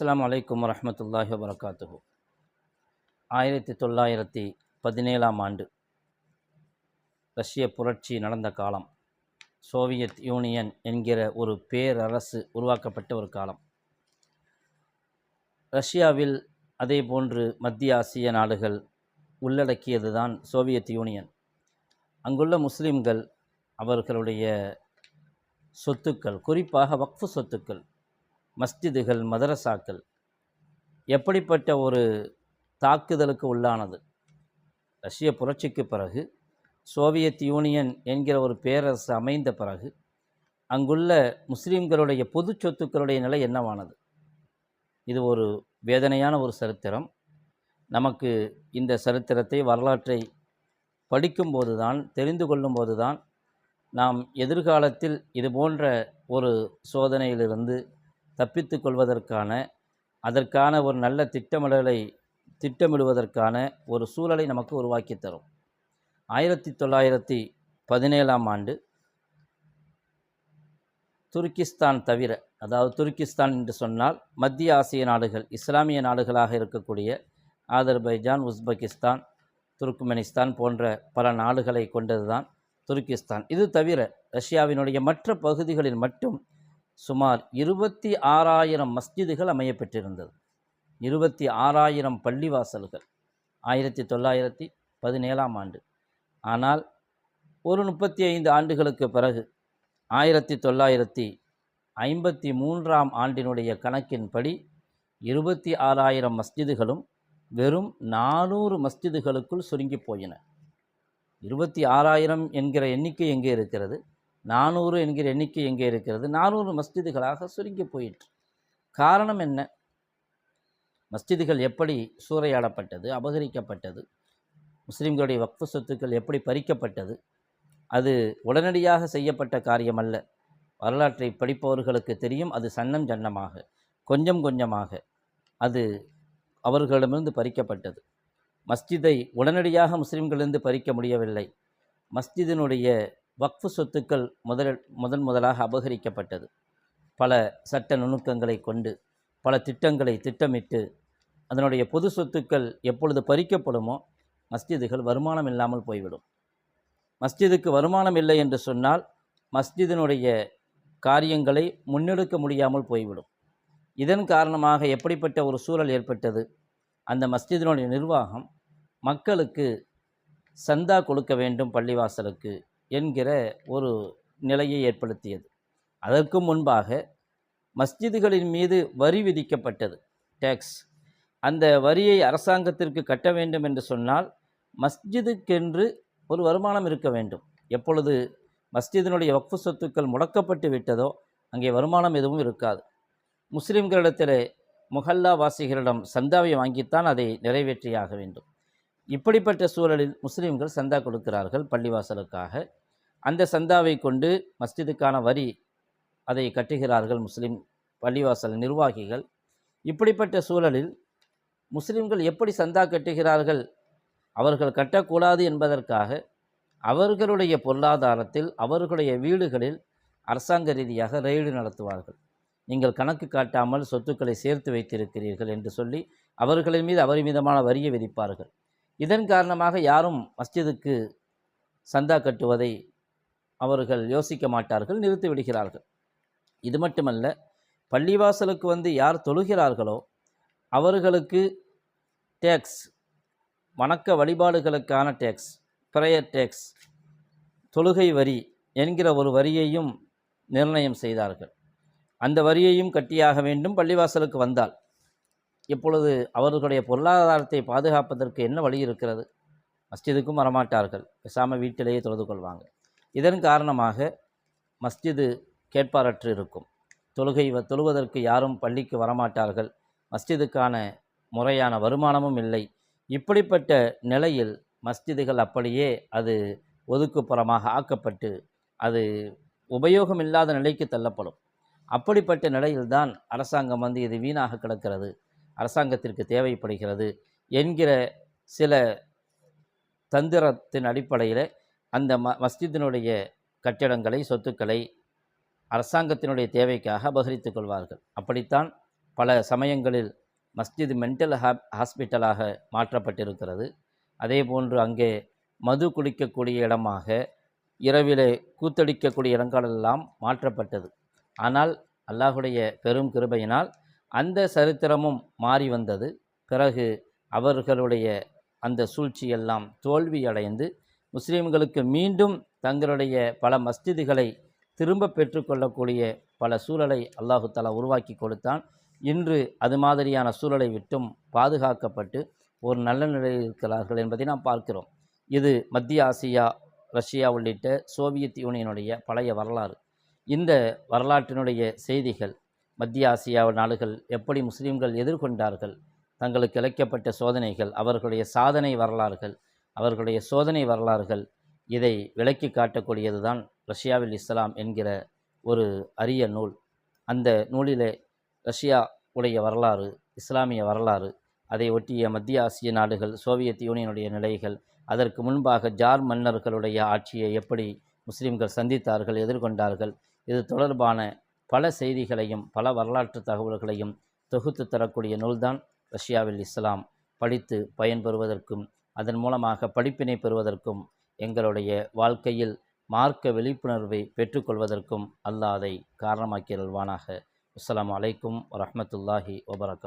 அஸ்லாம் அலைக்கும் வரமத்துல்லாஹி வபரகாத்துஹு. ஆயிரத்தி தொள்ளாயிரத்தி பதினேழாம் ஆண்டு ரஷ்ய புரட்சி நடந்த காலம் சோவியத் யூனியன் என்கிற ஒரு பேரரசு உருவாக்கப்பட்ட ஒரு காலம். ரஷ்யாவில் அதே போன்று மத்திய ஆசிய நாடுகள் உள்ளடக்கியது தான் சோவியத் யூனியன். அங்குள்ள முஸ்லிம்கள் அவர்களுடைய சொத்துக்கள் குறிப்பாக வக்ஃபு சொத்துக்கள் மஸ்ஜிதுகள் மதரசாக்கள் எப்படிப்பட்ட ஒரு தாக்குதலுக்கு உள்ளானது? ரஷ்ய புரட்சிக்கு பிறகு சோவியத் யூனியன் என்கிற ஒரு பேரரசு அமைந்த பிறகு அங்குள்ள முஸ்லீம்களுடைய பொது சொத்துக்களுடைய நிலை என்னவானது? இது ஒரு வேதனையான ஒரு சரித்திரம். நமக்கு இந்த சரித்திரத்தை வரலாற்றை படிக்கும்போது தான் தெரிந்து கொள்ளும்போது தான் நாம் எதிர்காலத்தில் இது போன்ற ஒரு சோதனையிலிருந்து தப்பித்து கொள்வதற்கான அதற்கான ஒரு நல்ல திட்டமிடலை திட்டமிடுவதற்கான ஒரு சூழலை நமக்கு உருவாக்கி தரும். ஆயிரத்தி தொள்ளாயிரத்தி பதினேழாம் ஆண்டு துருக்கிஸ்தான் தவிர அதாவது துருக்கிஸ்தான் என்று சொன்னால் மத்திய ஆசிய நாடுகள் இஸ்லாமிய நாடுகளாக இருக்கக்கூடிய ஆதர்பைஜான் உஸ்பெகிஸ்தான் துருக்குமெனிஸ்தான் போன்ற பல நாடுகளை கொண்டதுதான் துருக்கிஸ்தான். இது தவிர ரஷ்யாவினுடைய மற்ற பகுதிகளில் மட்டும் சுமார் இருபத்தி ஆறாயிரம் மஸ்ஜிதுகள் அமையப்பெற்றிருந்தது. இருபத்தி ஆறாயிரம் பள்ளிவாசல்கள் ஆயிரத்தி தொள்ளாயிரத்தி பதினேழாம் ஆண்டு. ஆனால் ஒரு முப்பத்தி ஐந்து ஆண்டுகளுக்கு பிறகு ஆயிரத்தி தொள்ளாயிரத்தி ஐம்பத்தி மூன்றாம் ஆண்டினுடைய கணக்கின்படி இருபத்தி ஆறாயிரம் மஸ்ஜிதுகளும் வெறும் நானூறு மஸ்ஜிதுகளுக்குள் சுருங்கி போயின. இருபத்தி ஆறாயிரம் என்கிற எண்ணிக்கை எங்கே இருக்கிறது? நானூறு என்கிற எண்ணிக்கை எங்கே இருக்கிறது? நானூறு மஸ்ஜிதுகளாக சுருங்கி போயிற்று. காரணம் என்ன? மஸ்ஜிதுகள் எப்படி சூறையாடப்பட்டது அபகரிக்கப்பட்டது? முஸ்லீம்களுடைய வக்ஃபு சொத்துக்கள் எப்படி பறிக்கப்பட்டது? அது உடனடியாக செய்யப்பட்ட காரியம் அல்ல வரலாற்றை படிப்பவர்களுக்கு தெரியும் அது சன்னம் சன்னமாக கொஞ்சம் கொஞ்சமாக அது அவர்களிடமிருந்து பறிக்கப்பட்டது. மஸ்ஜிதை உடனடியாக முஸ்லீம்களிலிருந்து பறிக்க முடியவில்லை. மஸ்ஜிதினுடைய வக்ஃபு சொத்துக்கள் முதல் முதன் முதலாக அபகரிக்கப்பட்டது. பல சட்ட நுணுக்கங்களை கொண்டு பல திட்டங்களை திட்டமிட்டு அதனுடைய பொது சொத்துக்கள் எப்பொழுது பறிக்கப்படுமோ மஸ்ஜிதுகள் வருமானம் இல்லாமல் போய்விடும். மஸ்ஜிதுக்கு வருமானம் இல்லை என்று சொன்னால் மஸ்ஜிதினுடைய காரியங்களை முன்னெடுக்க முடியாமல் போய்விடும். இதன் காரணமாக எப்படிப்பட்ட ஒரு சூழல் ஏற்பட்டது? அந்த மஸ்ஜிதினுடைய நிர்வாகம் மக்களுக்கு சந்தா கொடுக்க வேண்டும் பள்ளிவாசலுக்கு. என்கிற ஒரு நிலையை ஏற்படுத்தியது. அதற்கு முன்பாக மஸ்ஜிதுகளின் மீது வரி விதிக்கப்பட்டது டேக்ஸ் அந்த வரியை அரசாங்கத்திற்கு கட்ட வேண்டும் என்று சொன்னால் மஸ்ஜிதுக்கென்று ஒரு வருமானம் இருக்க வேண்டும். எப்பொழுது மஸ்ஜிதினுடைய வக்ஃபு சொத்துக்கள் முடக்கப்பட்டு விட்டதோ அங்கே வருமானம் எதுவும் இருக்காது. முஸ்லிம்களிடத்தில் முஹல்லா வாசிகளிடம் சந்தாவை வாங்கித்தான் அதை நிறைவேற்றியாக வேண்டும். இப்படிப்பட்ட சூழலில் முஸ்லீம்கள் சந்தா கொடுக்கிறார்கள் பள்ளிவாசலுக்காக. அந்த சந்தாவை கொண்டு மஸ்ஜிதுக்கான வரி அதை கட்டுகிறார்கள் முஸ்லீம் பள்ளிவாசல் நிர்வாகிகள். இப்படிப்பட்ட சூழலில் முஸ்லீம்கள் எப்படி சந்தா கட்டுகிறார்கள்? அவர்கள் கட்டக்கூடாது என்பதற்காக அவர்களுடைய பொருளாதாரத்தில் அவர்களுடைய வீடுகளில் அரசாங்க ரீதியாக ரெய்டு நடத்துவார்கள். நீங்கள் கணக்கு காட்டாமல் சொத்துக்களை சேர்த்து வைத்திருக்கிறீர்கள் என்று சொல்லி அவர்களின் மீது அபரிமிதமான வரியை விதிப்பார்கள். இதன் காரணமாக யாரும் மஸ்ஜிதுக்கு சந்தா கட்டுவதை அவர்கள் யோசிக்க மாட்டார்கள் நிறுத்தி விடுகிறார்கள். இது மட்டுமல்ல பள்ளிவாசலுக்கு வந்து யார் தொழுகிறார்களோ அவர்களுக்கு டேக்ஸ் வணக்க வழிபாடுகளுக்கான டேக்ஸ் ப்ரேயர் டேக்ஸ் தொழுகை வரி என்கிற ஒரு வரியையும் நிர்ணயம் செய்தார்கள். அந்த வரியையும் கட்டியாக வேண்டும் பள்ளிவாசலுக்கு வந்தால். இப்பொழுது அவர்களுடைய பொருளாதாரத்தை பாதுகாப்பதற்கு என்ன வழி இருக்கிறது? மஸ்ஜிதுக்கும் வரமாட்டார்கள். பேசாமல் வீட்டிலேயே தொழுது கொள்வாங்க. இதன் காரணமாக மஸ்ஜிது கேட்பாரற்று இருக்கும். தொழுகை தொழுவதற்கு யாரும் பள்ளிக்கு வரமாட்டார்கள். மஸ்ஜிதுக்கான முறையான வருமானமும் இல்லை. இப்படிப்பட்ட நிலையில் மஸ்ஜிதுகள் அப்படியே அது ஒதுக்குப்புறமாக ஆக்கப்பட்டு அது உபயோகம் இல்லாத நிலைக்கு தள்ளப்படும். அப்படிப்பட்ட நிலையில்தான் அரசாங்கம் வந்து இது வீணாக கிடக்கிறது. அரசாங்கத்திற்கு தேவைப்படுகிறது என்கிற சில தந்திரத்தின் அடிப்படையில் அந்த ம மஸ்ஜிதினுடைய கட்டிடங்களை சொத்துக்களை அரசாங்கத்தினுடைய தேவைக்காக அபகரித்துக் கொள்வார்கள். அப்படித்தான் பல சமயங்களில் மஸ்ஜித் மென்டல் ஹாப் ஹாஸ்பிட்டலாக மாற்றப்பட்டிருக்கிறது. அதே போன்று அங்கே மது குடிக்கக்கூடிய இடமாக இரவிலே கூத்தடிக்கக்கூடிய இடங்களெல்லாம் மாற்றப்பட்டது. ஆனால் அல்லாஹுடைய பெரும் கிருபையினால் அந்த சரித்திரமும் மாறி வந்தது. பிறகு அவர்களுடைய அந்த சூழ்ச்சியெல்லாம் தோல்வியடைந்து முஸ்லீம்களுக்கு மீண்டும் தங்களுடைய பல மஸ்ஜிதுகளை திரும்ப பெற்றுக்கொள்ளக்கூடிய பல சூழலை அல்லாஹு தஆலா உருவாக்கி கொடுத்தான். இன்று அது மாதிரியான சூழலை விட்டும் பாதுகாக்கப்பட்டு ஒரு நல்ல நிலையில் இருக்கிறார்கள் என்பதை நாம் பார்க்கிறோம். இது மத்திய ஆசியா ரஷ்யா உள்ளிட்ட சோவியத் யூனியனுடைய பழைய வரலாறு. இந்த வரலாற்றினுடைய செய்திகள் மத்திய ஆசியா நாடுகள் எப்படி முஸ்லீம்கள் எதிர்கொண்டார்கள் தங்களுக்கு இழைக்கப்பட்ட சோதனைகள் அவர்களுடைய சாதனை வரலாறுகள் அவர்களுடைய சோதனை வரலாறுகள் இதை விளக்கி காட்டக்கூடியது தான் ரஷ்யாவில் இஸ்லாம் என்கிற ஒரு அரிய நூல். அந்த நூலிலே ரஷ்யா உடைய வரலாறு இஸ்லாமிய வரலாறு அதை ஒட்டிய மத்திய ஆசிய நாடுகள் சோவியத் யூனியனுடைய நிலைகள் அதற்கு முன்பாக ஜார் மன்னர்களுடைய ஆட்சியை எப்படி முஸ்லீம்கள் சந்தித்தார்கள் எதிர்கொண்டார்கள் இது தொடர்பான பல செய்திகளையும் பல வரலாற்று தகவல்களையும் தொகுத்து தரக்கூடிய நூல்தான் ரஷ்யாவில் இஸ்லாம். படித்து பயன்பெறுவதற்கும் அதன் மூலமாக படிப்பினை பெறுவதற்கும் எங்களுடைய வாழ்க்கையில் மார்க்க விழிப்புணர்வை பெற்றுக்கொள்வதற்கும் அல்லாதை அதை காரணமாக்கி அல்வானாக அஸ்ஸலாமு அலைக்கும் வரமத்துல்லாஹி வபரகாத்